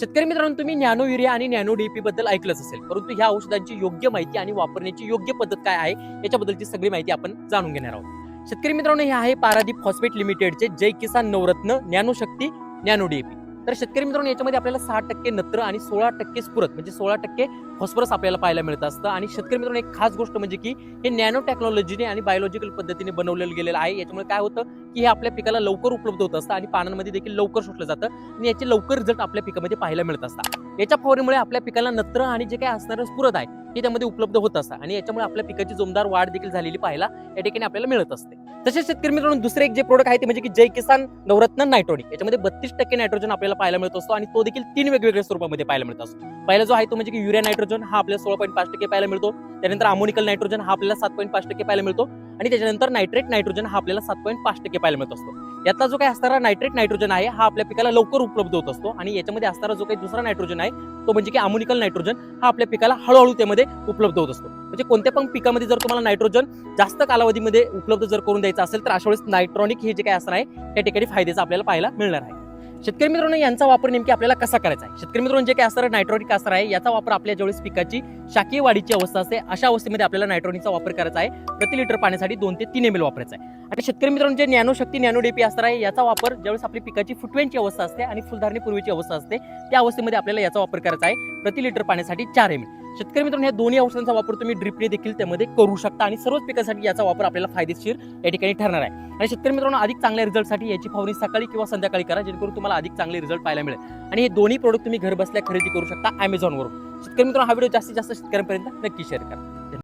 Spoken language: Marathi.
शेतकरी मित्रांनो तुम्ही नॅनो युरिया आणि नॅनो डीपी बद्दल ऐकलंच असेल. परंतु ह्या औषधांची योग्य माहिती आणि वापरण्याची योग्य पद्धत काय आहे याच्याबद्दलची सगळी माहिती आपण जाणून घेणार आहोत. शेतकरी मित्रांनो हे आहे पारादीप फॉस्फेट लिमिटेडचे Jai Kisan Navratna nano Shakti nano DP तर शेतकरी मित्रांनो याच्यामध्ये आपल्याला सहा टक्के नत्र आणि सोळा टक्के स्फुरत म्हणजे सोळा टक्के फॉस्फरस आपल्याला पाहायला मिळत असतं. आणि शेतकरी मित्रांनो एक खास गोष्ट म्हणजे की हे नॅनो टेक्नॉलॉजीने आणि बायोलॉजिकल पद्धतीने बनवलेलं गेलेलं आहे. याच्यामुळे काय होतं की हे आपल्या पिकाला लवकर उपलब्ध होत असतं आणि पानांमध्ये देखील लवकर शोषलं जातं आणि याचे लवकर रिझल्ट आपल्या पिकामध्ये पाहायला मिळत असतात. याच्या फवारणीमुळे आपल्या पिकाला नत्र आणि जे काही असणारं स्फुरत आहे हे त्यामध्ये उपलब्ध होत असतं आणि याच्यामुळे आपल्या पिकाची जोमदार वाढ देखील झालेली पाहायला या ठिकाणी आपल्याला मिळत असते. तसेच शेतकरी मित्रांनो दुसरे एक जे प्रोडक्ट आहे ते म्हणजे की जय किसान नवरत्न नायट्रोनिक याच्यामध्ये बत्तीस टक्के नायट्रोजन आपल्याला पाहायला मिळत असतो आणि तो देखील तीन वेगवेगळ्या स्वरूपामध्ये पाहायला मिळत असतो. पहिला जो आहे तो म्हणजे की युरिया नायट्रोजन हा आपल्याला सोळा पॉईंट पाच टक्के पाहायला मिळतो. त्यानंतर अमोनिकल नायट्रोजन हा आपल्याला सात पॉईंट पाच टक्के पाहायला मिळतो. आणि त्याच्यानंतर नायट्रेट नायट्रोजन हा आपल्याला सात पॉईंट पाच टक्के पाहायला मिळत असतो. यातला जो काही असणारा नायट्रेट नायट्रोजन आहे हा आपल्या पिकाला लवकर उपलब्ध होत असतो. आणि याच्यामध्ये असणारा जो काही दुसरा नायट्रोजन आहे तो म्हणजे की अमोनिकल नायट्रोजन हा आपल्या पिकाला हळूहळू त्यामध्ये उपलब्ध होत असतो. म्हणजे कोणत्या पण पिकामध्ये जर तुम्हाला नायट्रोजन जास्त कालावधीमध्ये उपलब्ध जर करून द्यायचं असेल तर अशा वेळेस नायट्रॉनिक हे जे काही असणार आहे त्या ठिकाणी फायद्याचं आपल्याला पाहायला मिळणार आहे. शेतकरी मित्रांनो यांचा वापर नेमकी आपल्याला कसा करायचा आहे? शेतकरी मित्रांनो जे काही असणार नायट्रोनिक असणार आहे याचा वापर आपल्या ज्यावेळेस पिकाची शाकीय वाढीची अवस्था असते अशा अवस्थेमध्ये आपल्याला नायट्रोनिकचा वापर करायचा आहे. प्रति लिटर पाण्यासाठी दोन ते तीन एम एल वापरायचा आहे. आणि शेतकरी मित्रांनो जे नॅनो शक्ती नॅनो डीपी असणार आहे याचा वापर ज्यावेळेस आपली पिकाची फुटव्यांची अवस्था असते आणि फुलधारणी पूर्वीची अवस्था असते त्या अवस्थेमध्ये आपल्याला याचा वापर करायचा आहे. प्रति लिटर पाण्यासाठी चार एम एल शेतकरी मित्रांनो या दोन्ही औषधांचा वापर तुम्ही ड्रिपने देखील त्यामध्ये करू शकता आणि सर्वच पिकासाठी याचा वापर आपल्याला फायदेशीर या ठिकाणी ठरणार आहे. आणि शेतकरी मित्रांनो अधिक चांगल्या रिझल्टसाठी याची फवारणी सकाळी किंवा संध्याकाळी करा जेणेकरून तुम्हाला अधिक चांगले रिझल्ट पाहायला मिळेल. आणि हे दोन्ही प्रोडक्ट तुम्ही घरबसल्या खरेदी करू शकता अमेझॉनवरून शेतकरी मित्रांनो हा व्हिडिओ जास्तीत जास्त शेतकऱ्यांपर्यंत नक्की शेअर करा.